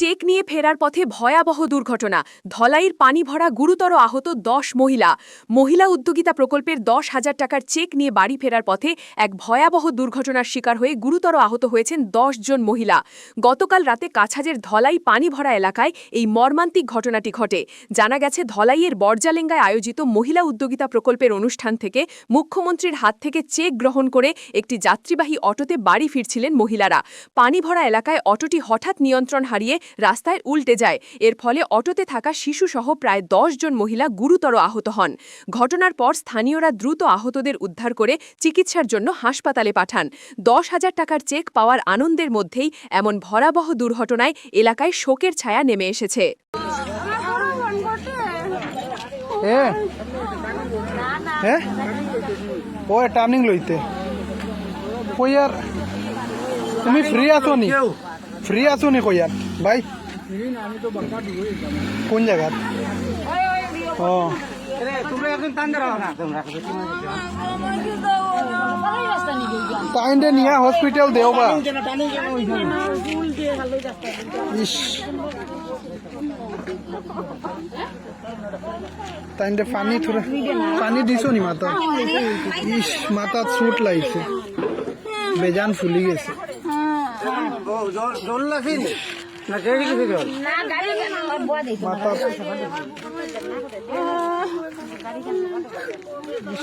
Check নিয়ে ফেরার পথে ভয়াবহ দুর্ঘটনা। ধলাইয়ের পানি ভরা গুরুতর আহত দশ মহিলা। মহিলা উদ্যোগিতা প্রকল্পের দশ হাজার টাকার চেক নিয়ে বাড়ি ফেরার পথে এক ভয়াবহ দুর্ঘটনার শিকার হয়ে গুরুতর আহত হয়েছেন দশ জন মহিলা। গতকাল রাতে কাছাজের ধলাই পানি ভরা এলাকায় এই মর্মান্তিক ঘটনাটি ঘটে। জানা গেছে, ধলাইয়ের বর্জালেঙ্গায় আয়োজিত মহিলা উদ্যোগিতা প্রকল্পের অনুষ্ঠান থেকে মুখ্যমন্ত্রীর হাত থেকে চেক গ্রহণ করে একটি যাত্রীবাহী অটোতে বাড়ি ফিরছিলেন মহিলারা। পানি ভরা এলাকায় অটোটি হঠাৎ নিয়ন্ত্রণ হারিয়ে রাস্তায় উল্টে যায়। এর ফলে অটোতে থাকা শিশুসহ প্রায় দশ জন মহিলা গুরুতর আহত হন। ঘটনার পর স্থানীয়রা দ্রুত আহতদের উদ্ধার করে চিকিৎসার জন্য হাসপাতালে পাঠান। দশ হাজার টাকার চেক পাওয়ার আনন্দের মধ্যেই এমন ভয়াবহ দুর্ঘটনায় এলাকায় শোকের ছায়া নেমে এসেছে। এ? টার্নিং লইতে? কইয়ার তুমি ফ্রি আছো নি? ফ্রি আছো নি কইয়ার ভাই? কোন জায়গাত ও। তাইন্ডে নিয়া হসপিটাল দেওবা ইস। তাইন্ডে পানি থোড়া পানি দিছো নি মাথা ইস মাথা চুট লাগিছে। বেজান ফুলি গেছে। মাথা ইস,